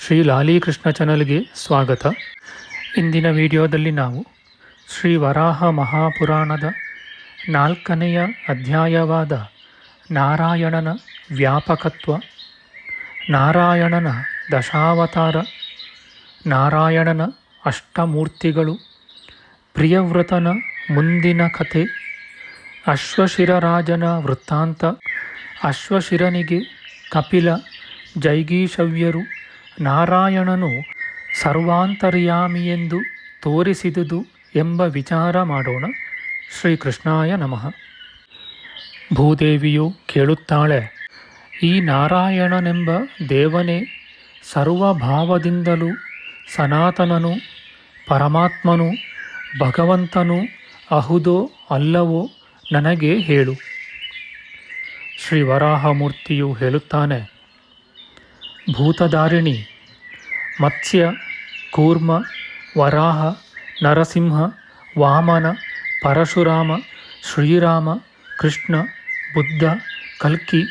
ಶ್ರೀ ಲಾಲೀಕೃಷ್ಣ ಚಾನಲ್ಗೆ ಸ್ವಾಗತ. ಇಂದಿನ ವಿಡಿಯೋದಲ್ಲಿ ನಾವು ಶ್ರೀ ವರಾಹ ಮಹಾಪುರಾಣದ ನಾಲ್ಕನೆಯ ಅಧ್ಯಾಯವಾದ ನಾರಾಯಣನ ವ್ಯಾಪಕತ್ವ, ನಾರಾಯಣನ ದಶಾವತಾರ, ನಾರಾಯಣನ ಅಷ್ಟಮೂರ್ತಿಗಳು, ಪ್ರಿಯವ್ರತನ ಮುಂದಿನ ಕಥೆ, ಅಶ್ವಶಿರರಾಜನ ವೃತ್ತಾಂತ, ಅಶ್ವಶಿರನಿಗೆ ಕಪಿಲ ಜೈಗೀಷವ್ಯರು ನಾರಾಯಣನು ಸರ್ವಾಂತರ್ಯಾಮಿಯೆಂದು ತೋರಿಸಿದುದು ಎಂಬ ವಿಚಾರ ಮಾಡೋಣ. ಶ್ರೀಕೃಷ್ಣಾಯ ನಮಃ. ಭೂದೇವಿಯು ಕೇಳುತ್ತಾಳೆ, ಈ ನಾರಾಯಣನೆಂಬ ದೇವನೇ ಸರ್ವಭಾವದಿಂದಲೂ ಸನಾತನನು, ಪರಮಾತ್ಮನು, ಭಗವಂತನು ಅಹುದೋ ಅಲ್ಲವೋ ನನಗೆ ಹೇಳು. ಶ್ರೀ ವರಾಹಮೂರ್ತಿಯು ಹೇಳುತ್ತಾನೆ ಭೂತಧಾರಿಣಿ, ಮತ್ಸ್ಯ, ಕೂರ್ಮ, ವರಾಹ, ನರಸಿಂಹ, ವಾಮನ, ಪರಶುರಾಮ, ಶ್ರೀರಾಮ, ಕೃಷ್ಣ, ಬುದ್ಧ, ಕಲ್ಕಿ.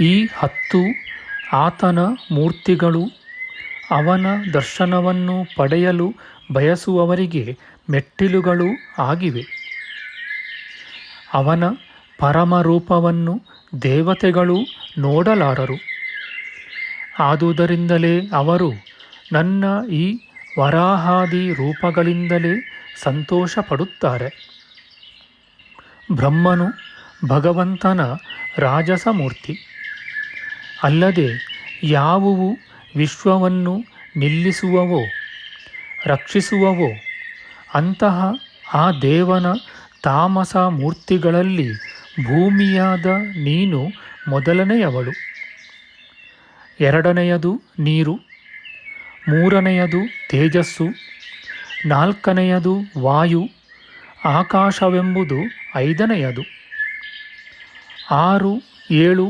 ಈ ಹತ್ತು ಆತನ ಮೂರ್ತಿಗಳು ಅವನ ದರ್ಶನವನ್ನು ಪಡೆಯಲು ಬಯಸುವವರಿಗೆ ಮೆಟ್ಟಿಲುಗಳು ಆಗಿವೆ. ಅವನ ಪರಮರೂಪವನ್ನು ದೇವತೆಗಳು ನೋಡಲಾರರು. ಆದುದರಿಂದಲೇ ಅವರು ನನ್ನ ಈ ವರಾಹಾದಿ ರೂಪಗಳಿಂದಲೇ ಸಂತೋಷ ಪಡುತ್ತಾರೆ ಬ್ರಹ್ಮನು ಭಗವಂತನ ರಾಜಸ ಮೂರ್ತಿ ಅಲ್ಲದೆ ಯಾವುವು ವಿಶ್ವವನ್ನು ನಿಲ್ಲಿಸುವವೋ, ರಕ್ಷಿಸುವವೋ, ಅಂತಹ ಆ ದೇವನ ತಾಮಸ ಮೂರ್ತಿಗಳಲ್ಲಿ ಭೂಮಿಯಾದ ನೀನು ಮೊದಲನೆಯವಳು. ಎರಡನೆಯದು ನೀರು, ಮೂರನೆಯದು ತೇಜಸ್ಸು, ನಾಲ್ಕನೆಯದು ವಾಯು, ಆಕಾಶವೆಂಬುದು ಐದನೆಯದು. ಆರು, ಏಳು,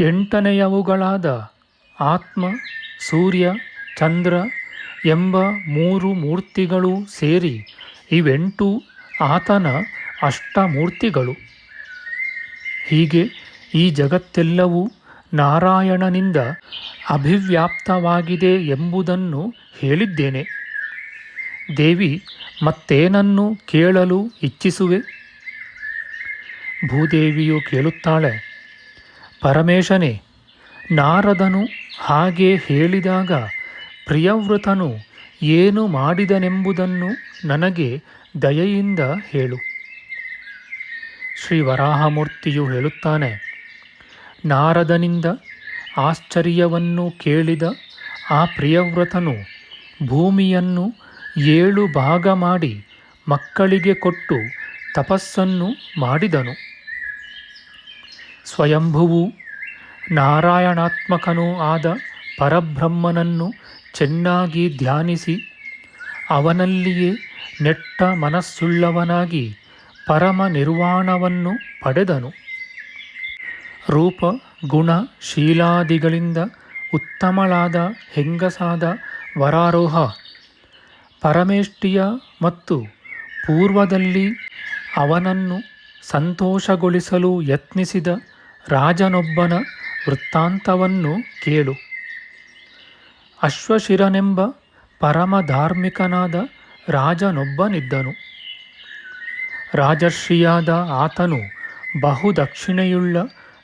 ಎಂಟನೆಯವುಗಳಾದ ಆತ್ಮ, ಸೂರ್ಯ, ಚಂದ್ರ ಎಂಬ ಮೂರು ಮೂರ್ತಿಗಳು ಸೇರಿ ಇವೆಂಟು ಆತನ ಅಷ್ಟಮೂರ್ತಿಗಳು. ಹೀಗೆ ಈ ಜಗತ್ತೆಲ್ಲವೂ ನಾರಾಯಣನಿಂದ ಅಭಿವ್ಯಾಪ್ತವಾಗಿದೆ ಎಂಬುದನ್ನು ಹೇಳಿದ್ದೇನೆ. ದೇವಿ, ಮತ್ತೇನನ್ನು ಕೇಳಲು ಇಚ್ಛಿಸುವೆ? ಭೂದೇವಿಯು ಕೇಳುತ್ತಾಳೆ, ಪರಮೇಶನೇ, ನಾರದನು ಹಾಗೆ ಹೇಳಿದಾಗ ಪ್ರಿಯವೃತನು ಏನು ಮಾಡಿದನೆಂಬುದನ್ನು ನನಗೆ ದಯೆಯಿಂದ ಹೇಳು. ಶ್ರೀ ವರಾಹಮೂರ್ತಿಯು ಹೇಳುತ್ತಾನೆ ನಾರದನಿಂದ ಆಶ್ಚರ್ಯವನ್ನು ಕೇಳಿದ ಆ ಪ್ರಿಯವ್ರತನು ಭೂಮಿಯನ್ನು ಏಳು ಭಾಗ ಮಾಡಿ ಮಕ್ಕಳಿಗೆ ಕೊಟ್ಟು ತಪಸ್ಸನ್ನು ಮಾಡಿದನು. ಸ್ವಯಂಭುವು ನಾರಾಯಣಾತ್ಮಕನೂ ಆದ ಪರಬ್ರಹ್ಮನನ್ನು ಚೆನ್ನಾಗಿ ಧ್ಯಾನಿಸಿ ಅವನಲ್ಲಿಯೇ ನೆಟ್ಟ ಮನಸ್ಸುಳ್ಳವನಾಗಿ ಪರಮ ನಿರ್ವಾಣವನ್ನು ಪಡೆದನು. ರೂಪ, ಗುಣ, ಶೀಲಾದಿಗಳಿಂದ ಉತ್ತಮಳಾದ ಹೆಂಗಸಾದ ವರಾರೋಹ. ಪರಮೇಷ್ಠಿಯ ಮತ್ತು ಪೂರ್ವದಲ್ಲಿ ಅವನನ್ನು ಸಂತೋಷಗೊಳಿಸಲು ಯತ್ನಿಸಿದ ರಾಜನೊಬ್ಬನ ವೃತ್ತಾಂತವನ್ನು ಕೇಳು. ಅಶ್ವಶಿರನೆಂಬ ಪರಮಧಾರ್ಮಿಕನಾದ ರಾಜನೊಬ್ಬನಿದ್ದನು. ರಾಜರ್ಷಿಯಾದ ಆತನು ಬಹುದಕ್ಷಿಣೆಯುಳ್ಳ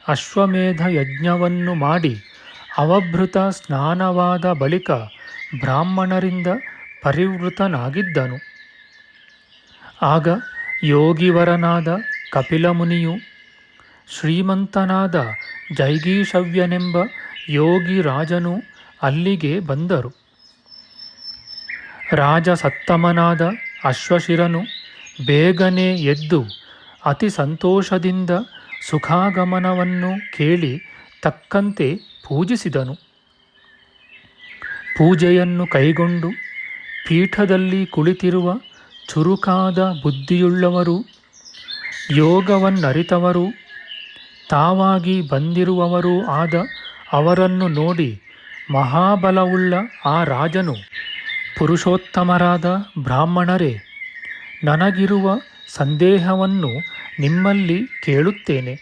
ಅಶ್ವಮೇಧ ಯಜ್ಞವನ್ನು ಮಾಡಿ ಅವಭೃತ ಸ್ನಾನವಾದ ಬಳಿಕ ಬ್ರಾಹ್ಮಣರಿಂದ ಪರಿವೃತನಾಗಿದ್ದನು. ಆಗ ಯೋಗಿವರನಾದ ಕಪಿಲಮುನಿಯು ಶ್ರೀಮಂತನಾದ ಜೈಗೀಶವ್ಯನೆಂಬ ಯೋಗಿ ರಾಜನು ಅಲ್ಲಿಗೆ ಬಂದರು. ರಾಜ ಸತ್ತಮನಾದ ಅಶ್ವಶಿರನು ಬೇಗನೆ ಎದ್ದು ಅತಿ ಸಂತೋಷದಿಂದ ಸುಖಾಗಮನವನ್ನು ಕೇಳಿ ತಕ್ಕಂತೆ ಪೂಜಿಸಿದನು. ಪೂಜೆಯನ್ನು ಕೈಗೊಂಡು ಪೀಠದಲ್ಲಿ ಕುಳಿತಿರುವ ಚುರುಕಾದ ಬುದ್ಧಿಯುಳ್ಳವರು, ಯೋಗವನ್ನರಿತವರು, ತಾವಾಗಿ ಬಂದಿರುವವರೂ ಆದ ಅವರನ್ನು ನೋಡಿ ಮಹಾಬಲವುಳ್ಳ ಆ ರಾಜನು, ಪುರುಷೋತ್ತಮರಾದ ಬ್ರಾಹ್ಮಣರೇ, ನನಗಿರುವ ಸಂದೇಹವನ್ನು ನಿಮ್ಮಲ್ಲಿ ಕೇಳುತ್ತೇನೆ.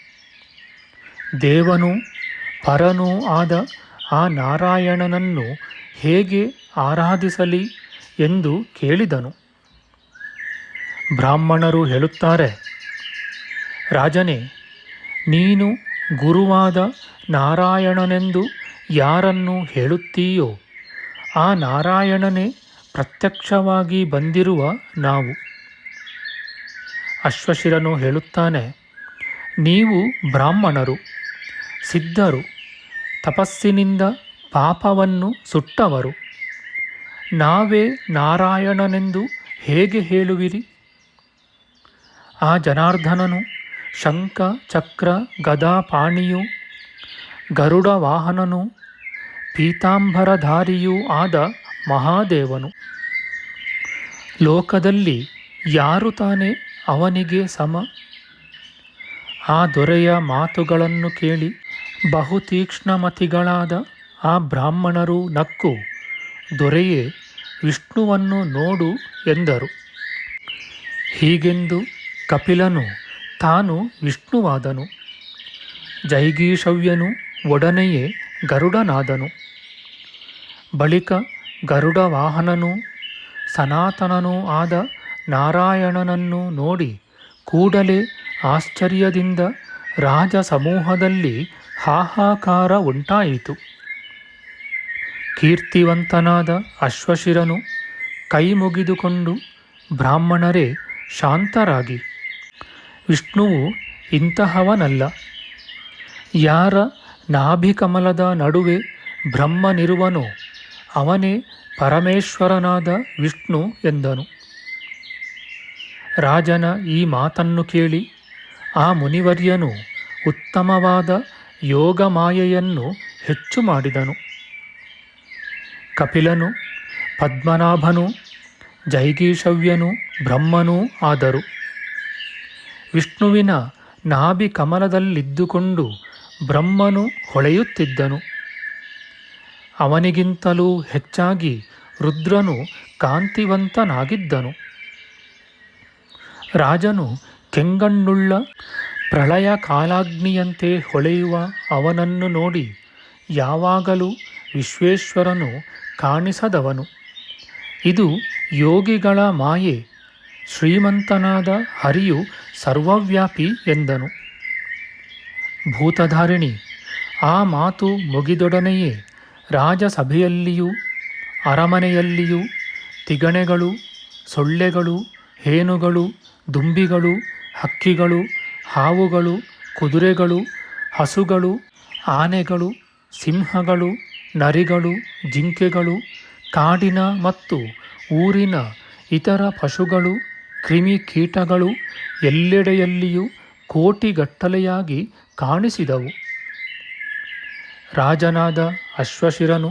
ದೇವನು ಪರನೂ ಆದ ಆ ನಾರಾಯಣನನ್ನು ಹೇಗೆ ಆರಾಧಿಸಲಿ ಎಂದು ಕೇಳಿದನು. ಬ್ರಾಹ್ಮಣರು ಹೇಳುತ್ತಾರೆ, ರಾಜನೇ, ನೀನು ಗುರುವಾದ ನಾರಾಯಣನೆಂದು ಯಾರನ್ನು ಹೇಳುತ್ತೀಯೋ, ಆ ನಾರಾಯಣನೇ ಪ್ರತ್ಯಕ್ಷವಾಗಿ ಬಂದಿರುವ ನಾವು. ಅಶ್ವಶಿರನು ಹೇಳುತ್ತಾನೆ, ನೀವು ಬ್ರಾಹ್ಮಣರು, ಸಿದ್ಧರು, ತಪಸ್ಸಿನಿಂದ ಪಾಪವನ್ನು ಸುಟ್ಟವರು, ನಾವೇ ನಾರಾಯಣನೆಂದು ಹೇಗೆ ಹೇಳುವಿರಿ? ಆ ಜನಾರ್ದನನು ಶಂಖ, ಚಕ್ರ, ಗದಾ ಪಾಣಿಯು, ಗರುಡ ವಾಹನನು, ಪೀತಾಂಬರಧಾರಿಯೂ ಆದ ಮಹಾದೇವನು. ಲೋಕದಲ್ಲಿ ಯಾರು ತಾನೇ ಅವನಿಗೆ ಸಮ. ಆ ದೊರೆಯ ಮಾತುಗಳನ್ನು ಕೇಳಿ ಬಹುತೀಕ್ಷ್ಣಮತಿಗಳಾದ ಆ ಬ್ರಾಹ್ಮಣರು ನಕ್ಕು, ದೊರೆಯೇ, ವಿಷ್ಣುವನ್ನು ನೋಡು ಎಂದರು. ಹೀಗೆಂದು ಕಪಿಲನು ತಾನು ವಿಷ್ಣುವಾದನು. ಜೈಗೀಶವ್ಯನು ಒಡನೆಯೇ ಗರುಡನಾದನು. ಬಳಿಕ ಗರುಡ ವಾಹನನೂ ಸನಾತನನೂ ಆದ ನಾರಾಯಣನನ್ನು ನೋಡಿ ಕೂಡಲೇ ಆಶ್ಚರ್ಯದಿಂದ ರಾಜ ಸಮೂಹದಲ್ಲಿ ಹಾಹಾಕಾರ ಉಂಟಾಯಿತು. ಕೀರ್ತಿವಂತನಾದ ಅಶ್ವಶಿರನು ಕೈ ಮುಗಿದುಕೊಂಡು ಬ್ರಾಹ್ಮಣರೇ ಶಾಂತರಾಗಿ. ವಿಷ್ಣುವು ಇಂತಹವನಲ್ಲ. ಯಾರ ನಾಭಿಕಮಲದ ನಡುವೆ ಬ್ರಹ್ಮನಿರುವನೋ ಅವನೇ ಪರಮೇಶ್ವರನಾದ ವಿಷ್ಣು ಎಂದನು. ರಾಜನ ಈ ಮಾತನ್ನು ಕೇಳಿ ಆ ಮುನಿವರ್ಯನು ಉತ್ತಮವಾದ ಯೋಗ ಮಾಯೆಯನ್ನು ಹೆಚ್ಚು ಮಾಡಿದನು. ಕಪಿಲನು, ಪದ್ಮನಾಭನು, ಜೈಗೀಶವ್ಯನು, ಬ್ರಹ್ಮನೂ ಆದರು. ವಿಷ್ಣುವಿನ ನಾಭಿ ಕಮಲದಲ್ಲಿದ್ದುಕೊಂಡು ಬ್ರಹ್ಮನು ಹೊಳೆಯುತ್ತಿದ್ದನು. ಅವನಿಗಿಂತಲೂ ಹೆಚ್ಚಾಗಿ ರುದ್ರನು ಕಾಂತಿವಂತನಾಗಿದ್ದನು. ರಾಜನು ಕೆಂಗಣ್ಣುಳ್ಳ ಪ್ರಳಯ ಕಾಲಾಗ್ನಿಯಂತೆ ಹೊಳೆಯುವ ಅವನನ್ನು ನೋಡಿ ಯಾವಾಗಲೂ ವಿಶ್ವೇಶ್ವರನು ಕಾಣಿಸದವನು. ಇದು ಯೋಗಿಗಳ ಮಾಯೆ. ಶ್ರೀಮಂತನಾದ ಹರಿಯು ಸರ್ವವ್ಯಾಪಿ ಎಂದನು. ಭೂತಧಾರಿಣಿ, ಆ ಮಾತು ಮುಗಿದೊಡನೆಯೇ ರಾಜಸಭೆಯಲ್ಲಿಯೂ, ಅರಮನೆಯಲ್ಲಿಯೂ, ತಿಗಣೆಗಳು, ಸೊಳ್ಳೆಗಳು, ಹೇನುಗಳು ದುಂಬಿಗಳು, ಹಕ್ಕಿಗಳು, ಹಾವುಗಳು, ಕುದುರೆಗಳು, ಹಸುಗಳು, ಆನೆಗಳು, ಸಿಂಹಗಳು, ನರಿಗಳು, ಜಿಂಕೆಗಳು, ಕಾಡಿನ ಮತ್ತು ಊರಿನ ಇತರ ಪಶುಗಳು ಕ್ರಿಮಿಕೀಟಗಳು ಎಲ್ಲೆಡೆಯಲ್ಲಿಯೂ ಕೋಟಿಗಟ್ಟಲೆಯಾಗಿ ಕಾಣಿಸಿದವು. ರಾಜನಾದ ಅಶ್ವಶಿರನು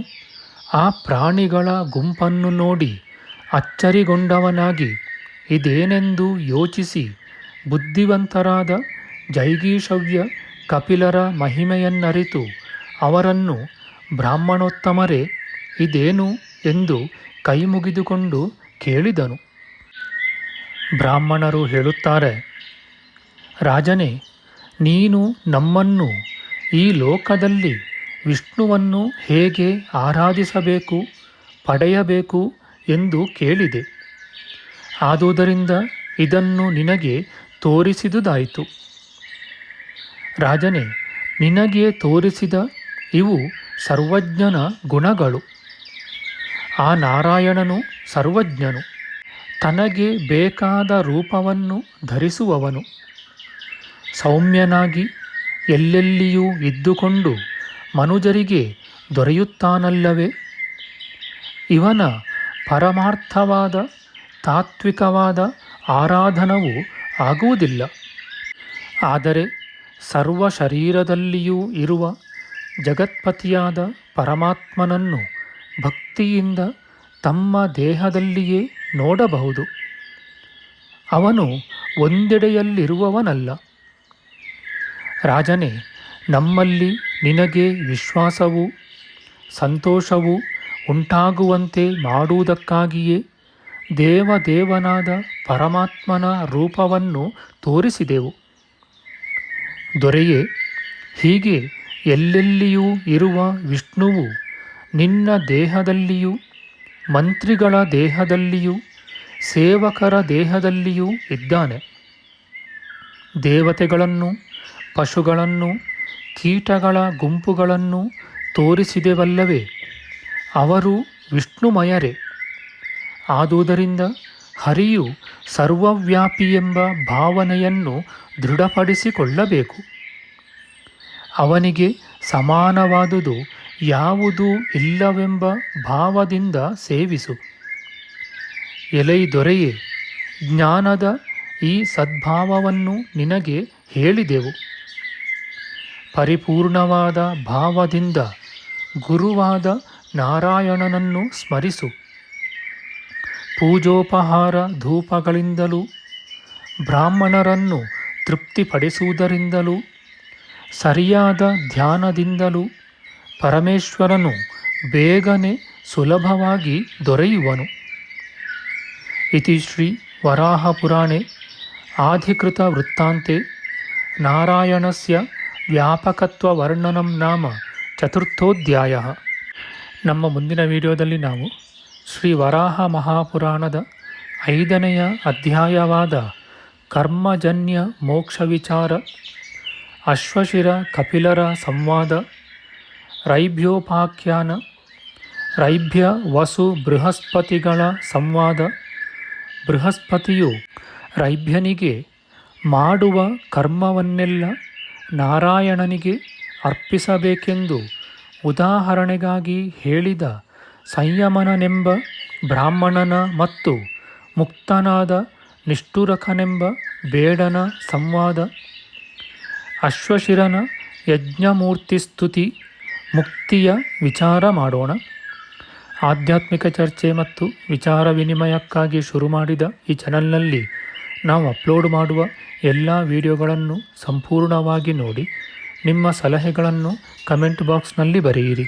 ಆ ಪ್ರಾಣಿಗಳ ಗುಂಪನ್ನು ನೋಡಿ ಅಚ್ಚರಿಗೊಂಡವನಾಗಿ ಇದೇನೆಂದು ಯೋಚಿಸಿ ಬುದ್ಧಿವಂತರಾದ ಜೈಗೀಶವ್ಯ ಕಪಿಲರ ಮಹಿಮೆಯನ್ನರಿತು ಅವರನ್ನು ಬ್ರಾಹ್ಮಣೋತ್ತಮರೇ ಇದೇನು ಎಂದು ಕೈಮುಗಿದುಕೊಂಡು ಕೇಳಿದನು. ಬ್ರಾಹ್ಮಣರು ಹೇಳುತ್ತಾರೆ, ರಾಜನೇ, ನೀನು ನಮ್ಮನ್ನು ಈ ಲೋಕದಲ್ಲಿ ವಿಷ್ಣುವನ್ನು ಹೇಗೆ ಆರಾಧಿಸಬೇಕು, ಪಡೆಯಬೇಕು ಎಂದು ಕೇಳಿದೆ. ಆದುದರಿಂದ ಇದನ್ನು ನಿನಗೆ ತೋರಿಸಿದುದಾಯಿತು. ರಾಜನೇ, ನಿನಗೆ ತೋರಿಸಿದ ಇವು ಸರ್ವಜ್ಞನ ಗುಣಗಳು. ಆ ನಾರಾಯಣನು ಸರ್ವಜ್ಞನು. ತನಗೆ ಬೇಕಾದ ರೂಪವನ್ನು ಧರಿಸುವವನು. ಸೌಮ್ಯನಾಗಿ ಎಲ್ಲೆಲ್ಲಿಯೂ ಇದ್ದುಕೊಂಡು ಮನುಜರಿಗೆ ದೊರೆಯುತ್ತಾನಲ್ಲವೇ? ಇವನ ಪರಮಾರ್ಥವಾದ ತಾತ್ವಿಕವಾದ ಆರಾಧನವು ಆಗುವುದಿಲ್ಲ. ಆದರೆ ಸರ್ವ ಶರೀರದಲ್ಲಿಯೂ ಇರುವ ಜಗತ್ಪತಿಯಾದ ಪರಮಾತ್ಮನನ್ನು ಭಕ್ತಿಯಿಂದ ತಮ್ಮ ದೇಹದಲ್ಲಿಯೇ ನೋಡಬಹುದು. ಅವನು ಒಂದೆಡೆಯಲ್ಲಿರುವವನಲ್ಲ. ರಾಜನೇ, ನಮ್ಮಲ್ಲಿ ನಿನಗೆ ವಿಶ್ವಾಸವೂ ಸಂತೋಷವೂ ಉಂಟಾಗುವಂತೆ ಮಾಡುವುದಕ್ಕಾಗಿಯೇ ದೇವದೇವನಾದ ಪರಮಾತ್ಮನ ರೂಪವನ್ನು ತೋರಿಸಿದೆವು. ದೊರೆಯೇ, ಹೀಗೆ ಎಲ್ಲೆಲ್ಲಿಯೂ ಇರುವ ವಿಷ್ಣುವು ನಿನ್ನ ದೇಹದಲ್ಲಿಯೂ, ಮಂತ್ರಿಗಳ ದೇಹದಲ್ಲಿಯೂ, ಸೇವಕರ ದೇಹದಲ್ಲಿಯೂ ಇದ್ದಾನೆ. ದೇವತೆಗಳನ್ನು, ಪಶುಗಳನ್ನು, ಕೀಟಗಳ ಗುಂಪುಗಳನ್ನು ತೋರಿಸಿದೆವಲ್ಲವೇ, ಅವರು ವಿಷ್ಣುಮಯರೇ. ಆದುದರಿಂದ ಹರಿಯು ಸರ್ವವ್ಯಾಪಿ ಎಂಬ ಭಾವನೆಯನ್ನು ದೃಢಪಡಿಸಿಕೊಳ್ಳಬೇಕು. ಅವನಿಗೆ ಸಮಾನವಾದುದು ಯಾವುದೂ ಇಲ್ಲವೆಂಬ ಭಾವದಿಂದ ಸೇವಿಸು. ಎಲೈ ದೊರೆಯೇ, ಜ್ಞಾನದ ಈ ಸದ್ಭಾವವನ್ನು ನಿನಗೆ ಹೇಳಿದೆವು. ಪರಿಪೂರ್ಣವಾದ ಭಾವದಿಂದ ಗುರುವಾದ ನಾರಾಯಣನನ್ನು ಸ್ಮರಿಸು. ಪೂಜೋಪಹಾರ ಧೂಪಗಳಿಂದಲೂ, ಬ್ರಾಹ್ಮಣರನ್ನು ತೃಪ್ತಿಪಡಿಸುವುದರಿಂದಲೂ, ಸರಿಯಾದ ಧ್ಯಾನದಿಂದಲೂ ಪರಮೇಶ್ವರನು ಬೇಗನೆ ಸುಲಭವಾಗಿ ದೊರೆಯುವನು. ಇತಿ ಶ್ರೀ ವರಾಹಪುರಾಣೆ ಆಧಿಕೃತ ವೃತ್ತಾಂತೆ ನಾರಾಯಣಸ್ಯ ವ್ಯಾಪಕತ್ವವರ್ಣನಂ ನಾಮ ಚತುರ್ಥೋಧ್ಯಾಯ. ನಮ್ಮ ಮುಂದಿನ ವಿಡಿಯೋದಲ್ಲಿ ನಾವು ಶ್ರೀ ವರಾಹ ಮಹಾಪುರಾಣದ ಐದನೆಯ ಅಧ್ಯಾಯವಾದ ಕರ್ಮಜನ್ಯ ಮೋಕ್ಷ ವಿಚಾರ, ಅಶ್ವಶಿರ ಕಪಿಲರ ಸಂವಾದ, ರೈಭ್ಯೋಪಾಖ್ಯಾನ, ರೈಭ್ಯ ವಸು ಬೃಹಸ್ಪತಿಗಳ ಸಂವಾದ. ಬೃಹಸ್ಪತಿಯು ರೈಭ್ಯನಿಗೆ ಮಾಡುವ ಕರ್ಮವನ್ನೆಲ್ಲ ನಾರಾಯಣನಿಗೆ ಅರ್ಪಿಸಬೇಕೆಂದು ಉದಾಹರಣೆಗಾಗಿ ಹೇಳಿದ ಸಂಯಮನನೆಂಬ ಬ್ರಾಹ್ಮಣನ ಮತ್ತು ಮುಕ್ತನಾದ ನಿಷ್ಠುರಕನೆಂಬ ಬೇಡನ ಸಂವಾದ. ಅಶ್ವಶಿರನ ಯಜ್ಞಮೂರ್ತಿ ಸ್ತುತಿ ಮುಕ್ತಿಯ ವಿಚಾರ ಮಾಡೋಣ. ಆಧ್ಯಾತ್ಮಿಕ ಚರ್ಚೆ ಮತ್ತು ವಿಚಾರ ವಿನಿಮಯಕ್ಕಾಗಿ ಶುರು ಮಾಡಿದ ಈ ಚಾನಲ್ನಲ್ಲಿ ನಾವು ಅಪ್ಲೋಡ್ ಮಾಡುವ ಎಲ್ಲ ವಿಡಿಯೋಗಳನ್ನು ಸಂಪೂರ್ಣವಾಗಿ ನೋಡಿ, ನಿಮ್ಮ ಸಲಹೆಗಳನ್ನು ಕಮೆಂಟ್ ಬಾಕ್ಸ್ನಲ್ಲಿ ಬರೆಯಿರಿ.